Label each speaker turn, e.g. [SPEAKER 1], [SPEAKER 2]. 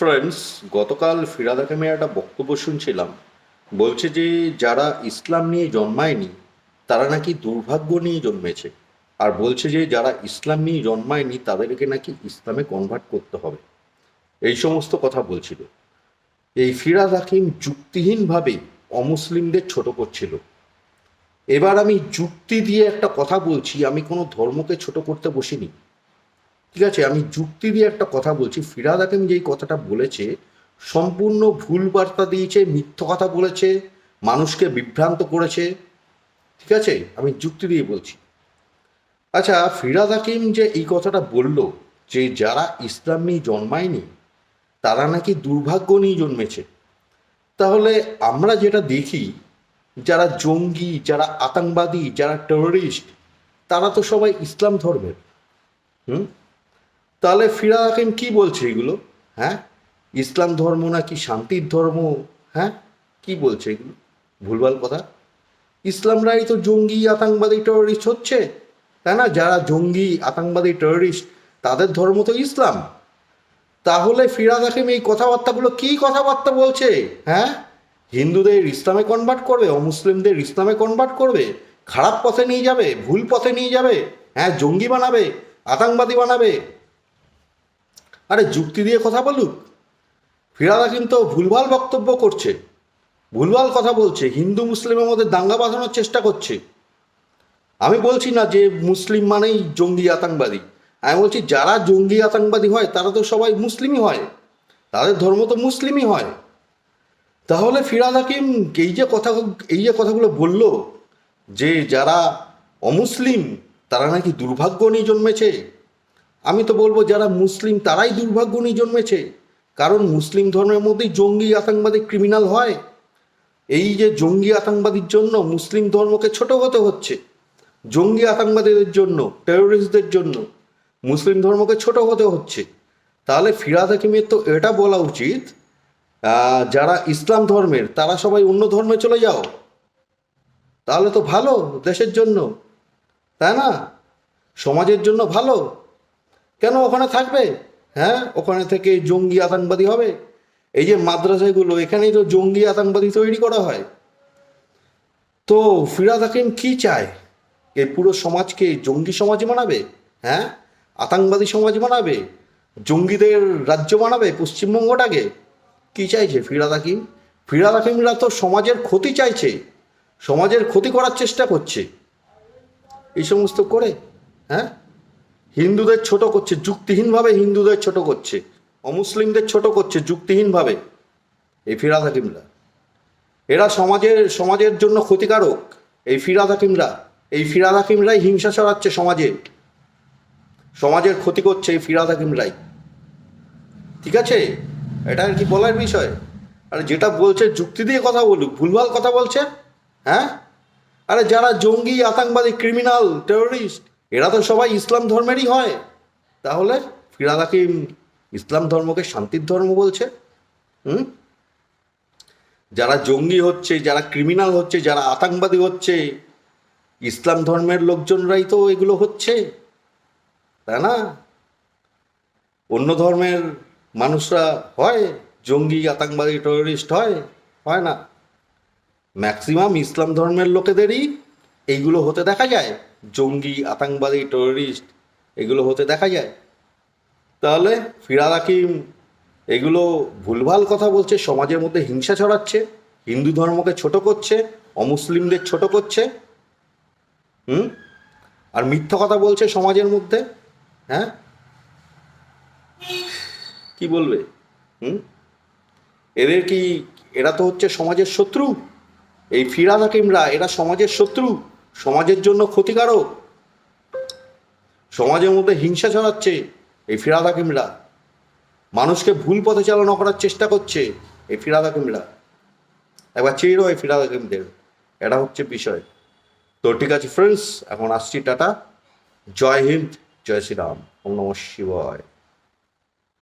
[SPEAKER 1] Friends গতকাল ফিরাদ হাকিমের একটা বক্তব্য শুনছিলাম। বলছে যে, যারা ইসলাম নিয়ে জন্মায়নি, তারা নাকি দুর্ভাগ্য নিয়ে জন্মেছে। আর বলছে যে, যারা ইসলাম নিয়ে জন্মায়নি, তাদেরকে নাকি ইসলামে কনভার্ট করতে হবে। এই সমস্ত কথা বলছিল। এই ফিরাদ হাকিম যুক্তিহীনভাবে অমুসলিমদের ছোট করছিল। এবার আমি যুক্তি দিয়ে একটা কথা বলছি, আমি কোনো ধর্মকে ছোট করতে বসিনি। ঠিক আছে, আমি যুক্তি দিয়ে একটা কথা বলছি। ফিরাদ হাকিম যেই কথাটা বলেছে, সম্পূর্ণ ভুল বার্তা দিয়েছে, মিথ্য কথা বলেছে, মানুষকে বিভ্রান্ত করেছে, ঠিক আছে? আমি যুক্তি দিয়ে বলছি। আচ্ছা ফিরাদ হাকিম যে এই কথাটা বলল যে যারা ইসলাম নিয়ে জন্মায়নি, তারা নাকি দুর্ভাগ্য নিয়ে জন্মেছে। তাহলে আমরা যেটা দেখি, যারা জঙ্গি, যারা আতঙ্কবাদী, যারা টেররিস্ট তারা তো সবাই ইসলাম ধর্মের। হুম? তাহলে ফিরাদ হাকিম কি বলছে এগুলো? হ্যাঁ? ইসলাম ধর্ম নাকি শান্তির ধর্ম? হ্যাঁ? কি বলছে এগুলো? ভুলভাল কথা। ইসলামরাই তো জঙ্গি আতঙ্কবাদী টেররিস্ট হচ্ছে, তাই না? যারা জঙ্গি আতঙ্কবাদী টেররিস্ট তাদের ধর্ম তো ইসলাম। তাহলে ফিরাদ হাকিম এই কথাবার্তাগুলো কি কথাবার্তা বলছে? হ্যাঁ? হিন্দুদের ইসলামে কনভার্ট করবে, অমুসলিমদের ইসলামে কনভার্ট করবে, খারাপ পথে নিয়ে যাবে, ভুল পথে নিয়ে যাবে হ্যাঁ? জঙ্গি বানাবে, আতঙ্কবাদী বানাবে। আরে যুক্তি দিয়ে কথা বলুক। ফিরাদ কিন্তু ভুলভাল বক্তব্য করছে। ভুলভাল কথা বলছে। হিন্দু মুসলিমের মধ্যে দাঙ্গা বাঁধানোর চেষ্টা করছে। আমি বলছি না যে মুসলিম মানেই জঙ্গি আতঙ্কবাদী। আমি বলছি যারা জঙ্গি আতঙ্কবাদী হয়, তারা তো সবাই মুসলিমই হয়। তাদের ধর্ম তো মুসলিমই হয়। তাহলে ফিরাদ হাকিম এই যে কথা, এই যে কথাগুলো বলল যে যারা অমুসলিম, তারা নাকি দুর্ভাগ্য নিয়ে জন্মেছে? আমি তো বলব যারা মুসলিম, তারাই দুর্ভাগ্য নিয়ে জন্মেছে। কারণ মুসলিম ধর্মের মধ্যেই জঙ্গি আতঙ্কবাদী ক্রিমিনাল হয়। এই যে জঙ্গি আতঙ্কবাদীর জন্য মুসলিম ধর্মকে ছোট হতে হচ্ছে, জঙ্গি আতঙ্কবাদীদের জন্য টেরোরিস্টদের জন্য মুসলিম ধর্মকে ছোট হতে হচ্ছে। তাহলে ফিরাদ হাকিমের তো এটা বলা উচিত যারা ইসলাম ধর্মের, তারা সবাই অন্য ধর্মে চলে যাও। তাহলে তো ভালো দেশের জন্য, তাই না? সমাজের জন্য ভালো। কেন ওখানে থাকবে? হ্যাঁ ওখানে থেকে জঙ্গি আতঙ্কবাদী হবে। এই যে মাদ্রাসাগুলো, এখানেই তো জঙ্গি আতঙ্কবাদী তৈরি করা হয়। তো ফিরাদ হাকিম কি চায়? এই পুরো সমাজকে জঙ্গি সমাজ বানাবে? হ্যাঁ আতঙ্কবাদী সমাজ বানাবে? জঙ্গিদের রাজ্য বানাবে? পশ্চিমবঙ্গটাকে? কি চাইছে ফিরাদ হাকিম? ফিরাদ হাকিমরা তো সমাজের ক্ষতি চাইছে। সমাজের ক্ষতি করার চেষ্টা করছে। এই সমস্ত করে হ্যাঁ? হিন্দুদের ছোট করছে, যুক্তিহীনভাবে হিন্দুদের ছোট করছে, অমুসলিমদের ছোট করছে, যুক্তিহীনভাবে। এই ফিরাদ হাকিমরা। এরা সমাজের সমাজের জন্য ক্ষতিকারক, এই ফিরাদ হাকিমরা। এই ফিরাদ হাকিমরাই হিংসা ছড়াচ্ছে সমাজে। সমাজের ক্ষতি করছে এই ফিরাদ হাকিমরাই। ঠিক আছে? এটা আর কি বলার বিষয়? আর যেটা বলছে, যুক্তি দিয়ে কথা বলুক, ভুলভাল কথা বলছে হ্যাঁ? আরে যারা জঙ্গি, আতঙ্কবাদী, ক্রিমিনাল টেররিস্ট এরা তো সবাই ইসলাম ধর্মেরই হয়। তাহলে ফিরাদ হাকিম ইসলাম ধর্মকে শান্তির ধর্ম বলছে? হুম? যারা জঙ্গি হচ্ছে, যারা ক্রিমিনাল হচ্ছে, যারা আতঙ্কবাদী হচ্ছে, ইসলাম ধর্মের লোকজনরাই তো এগুলো হচ্ছে। তাই না? অন্য ধর্মের মানুষরা হয়, জঙ্গি, আতঙ্কবাদী টেররিস্ট হয় হয় না। ম্যাক্সিমাম ইসলাম ধর্মের লোকেদেরই এইগুলো হতে দেখা যায়। জঙ্গি, আতঙ্কবাদী টেররিস্ট এগুলো হতে দেখা যায়। তাহলে ফিরাদ হাকিম এগুলো ভুলভাল কথা বলছে, সমাজের মধ্যে হিংসা ছড়াচ্ছে, হিন্দু ধর্মকে ছোট করছে, অমুসলিমদের ছোট করছে, হুম? আর মিথ্যা কথা বলছে সমাজের মধ্যে হ্যাঁ? কি বলবে, হুম? এদের কি, এরা তো হচ্ছে সমাজের শত্রু? এই ফিরাদ হাকিমরা, এরা সমাজের শত্রু? সমাজের জন্য ক্ষতিকারক। সমাজের মধ্যে হিংসা ছড়াচ্ছে এই ফিরাদ হাকিমরা মানুষকে ভুল পথে চালনা করার চেষ্টা করছে এই ফিরাদ হাকিমরা একবার চেয়েরও এই ফিরাদ হাকিমদের এটা হচ্ছে বিষয়। তো ঠিক আছে ফ্রেন্ডস এখন আসছি টাটা। জয় হিন্দ, জয় শ্রীরাম। ওম নমঃ শিবায়।